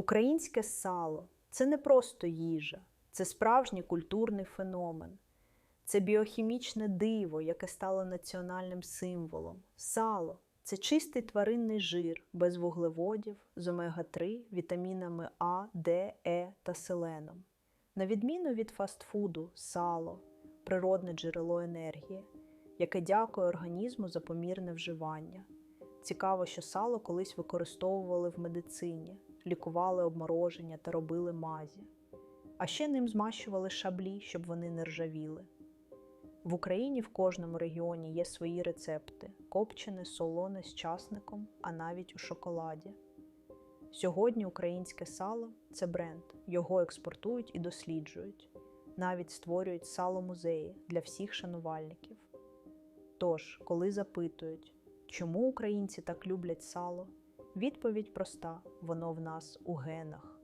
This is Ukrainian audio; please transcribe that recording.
Українське сало це не просто їжа, це справжній культурний феномен. Це біохімічне диво, яке стало національним символом. Сало це чистий тваринний жир без вуглеводів з омега-3, вітамінами А, Д, Е та селеном. На відміну від фастфуду, сало природне джерело енергії, яке дякує організму за помірне вживання. Цікаво, що сало колись використовували в медицині, лікували обмороження та робили мазі. А ще ним змащували шаблі, щоб вони не ржавіли. В Україні в кожному регіоні є свої рецепти: копчене, солоне з часником, а навіть у шоколаді. Сьогодні українське сало це бренд, його експортують і досліджують, навіть створюють сало-музеї для всіх шанувальників. Тож, коли запитують, чому українці так люблять сало, відповідь проста: воно в нас у генах.